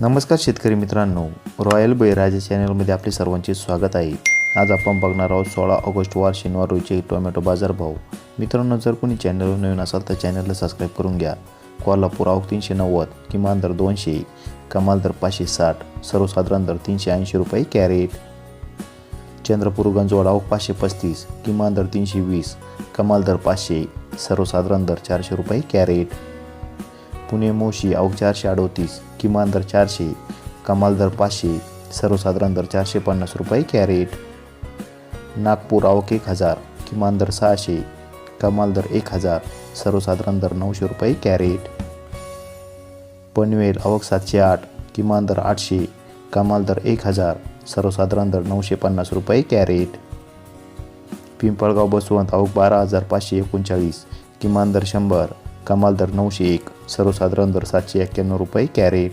नमस्कार शेतकरी मित्रांनो. रॉयल बळीराजा चॅनलमध्ये आपले सर्वांचे स्वागत आहे. आज आपण बघणार आहोत सोळा ऑगस्ट वार शनिवार रोजचे टोमॅटो बाजारभाव मित्रांनो जर कोणी चॅनलवर नवीन असाल तर चॅनलला सबस्क्राईब करून घ्या. कोल्हापूर आवक तीनशे नव्वद किमान दर दोनशे कमाल दर पाचशे साठ सर्वसाधारण दर तीनशे ऐंशी रुपये कॅरेट. चंद्रपूर गंजवाड आवक पाचशे पस्तीस किमान दर तीनशे वीस कमाल दर पाचशे सर्वसाधारण दर चारशे रुपये कॅरेट. पुणे मोशी अवघ चारशे अडोतीस किमान दर चारशे कमाल दर पाचशे सर्वसाधारण दर चारशे पन्नास रुपये कॅरेट. नागपूर आवक एक हजार किमान दर सहाशे कमाल दर एक हजार सर्वसाधारण दर नऊशे रुपये कॅरेट. पनवेल आवक सातशे आठ किमान दर आठशे कमाल दर एक हजार सर्वसाधारण दर नऊशे पन्नास रुपये कॅरेट. पिंपळगाव बसवंत आवक बारा हजार पाचशे एकोणचाळीस किमान दर शंभर कमाल दर नऊशे एक सर्वसाधारण दर सातशे एक्क्याण्णव रुपये कॅरेट.